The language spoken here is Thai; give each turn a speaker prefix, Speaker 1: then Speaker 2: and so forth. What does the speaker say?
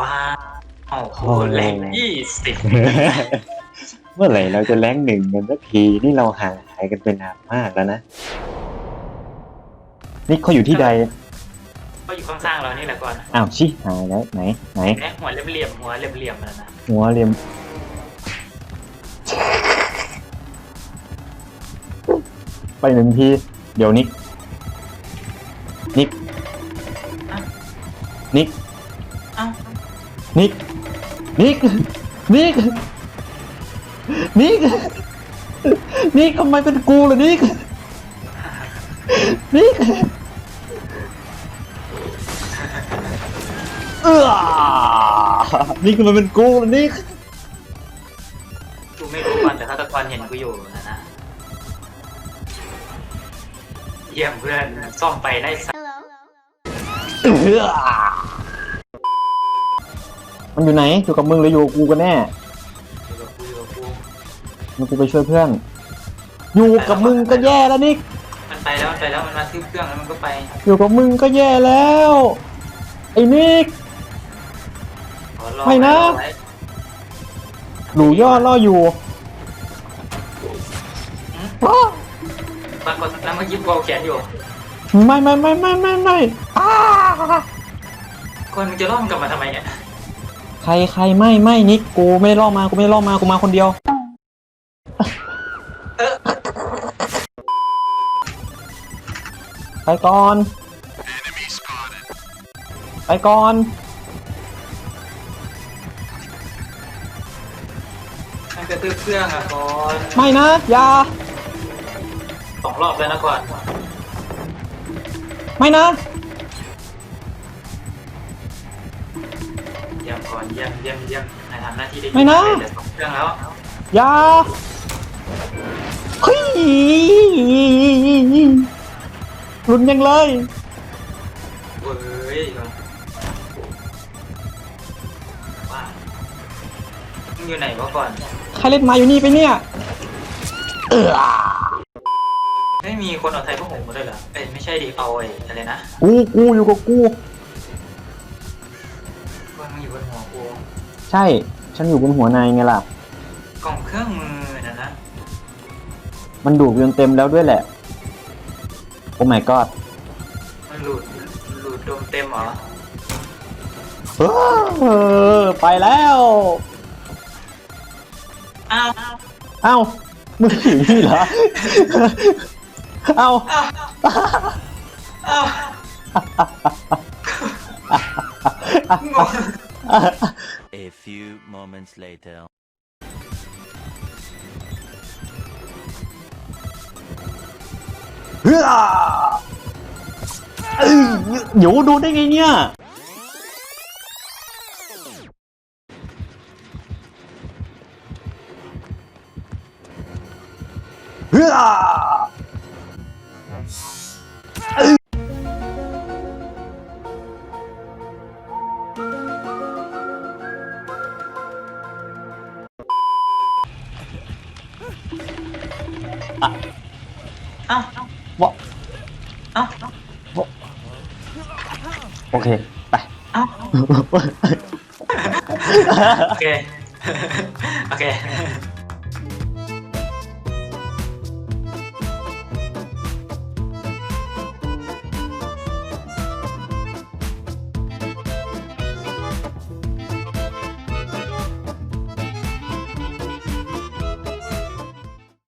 Speaker 1: ว้าวโอ้โหแรงยี่สิบ
Speaker 2: เมื่อไหร่เราจะแรงหนึ่งกันสักทีนี่เราห่างหายกันไปนานมากแล้วนะ นี่เขาอยู่ที่ใด
Speaker 1: ก็อยู่ข้างๆเรานี่แหละก่อน
Speaker 2: อ้าวชิหายแล้วไหนไหน
Speaker 1: แม่หัวเหลี่ยมๆหัวเหลี่ยมๆมันนะ
Speaker 2: หัวเรียมไปหนึ่งทีเดี๋ยวนิกนิกนิก
Speaker 1: เอ้า
Speaker 2: นิก นิก นิก นิก นิกทำไมเป็นกูล่ะนิก นิก เออนี่คือมันเป็นกูล่ะนิก
Speaker 1: กูไม่รู้ก่อนแต่ฆาตกรเห็นกูอยู่นะนะ เยี่ยมเพื่อน ซ่อมไปได้สัก
Speaker 2: เออ มันอยู่ไหนอยู่กับมึงหรืออยู่กับกูกันแน่
Speaker 1: อยู่กับกูอยู่กับกู
Speaker 2: มันกูไปช่วยเพื่อน อยู่กับมึงก็แย่แล้วนิก
Speaker 1: มันไปแล้วมันไปแล้วมันมาซื้อเครื่องแล้วมันก็ไป
Speaker 2: อยู่กับมึงก็แย่แล้ว ไอ้นิก
Speaker 1: ขอรอ
Speaker 2: ไม่นะ
Speaker 1: ไว้
Speaker 2: หนูย่อล่ออยู่
Speaker 1: บางคนแล้วเมื่อกี้กูเอาแขนอยู่
Speaker 2: ไม่ไม่ไม่ไม่ไม่ไม่อ้า
Speaker 1: คนมึงจะล่อมนกลับมาทำไมเนี่ย
Speaker 2: ใครใครไม่ไม่นิกกูไม่ได้ล่อมากูไม่ได้ล่อมากูมาคนเดียว
Speaker 1: เออ
Speaker 2: ไปก่อน ไปก่อน
Speaker 1: มันกระตือเครื่องอะก่อน
Speaker 2: ไม่นะอย่า
Speaker 1: สองรอบแล้วนะก่อน
Speaker 2: ไม่นะ
Speaker 1: เยี่ยมก่อนเยี่ยมเยี่ยมเยี่ยมนายทำหน้าที่ได้ดี
Speaker 2: ไม่นะ
Speaker 1: แต่สองเครื่องแล้ว
Speaker 2: อย่าเฮ้ยรุนยังเลย
Speaker 1: เว้ยว่ามึงอยู่ไหนวะก่อน
Speaker 2: ใครเล่นมาอยู่นี่ไปเนี่ย เออ
Speaker 1: ไม่มีคนเอาไทยพวกผมมาด้วยเหรอเอ้ยไม่ใช่ดิเอาไอ้อะไรนะ
Speaker 2: กูกูอยู่กับกู
Speaker 1: ว่ามึง อยู่บนหัวกู
Speaker 2: ใช่ ฉันอยู่บนหัวนายไงล่ะ
Speaker 1: กล่องเครื่องมือนะนะ
Speaker 2: มันดูดจนเต็มแล้วด้วยแหละ โอ้ my god
Speaker 1: มันหลุดหลุดดมเต็มเหรอ
Speaker 2: เออไปแล้ว
Speaker 1: อ้าว
Speaker 2: เอ้ามึงอยู่นี่เหรอ เอ้า
Speaker 1: อ้าวอ้าวงง
Speaker 3: A few moments later.
Speaker 2: เฮ้ยเอ้ยเดี๋ยวดูได้ไงเนี่ยเฮ้ย อะ
Speaker 1: อ้าว
Speaker 2: วะ
Speaker 1: อ้าว
Speaker 2: โอเค ไป
Speaker 1: อ้าวโอเค โอเค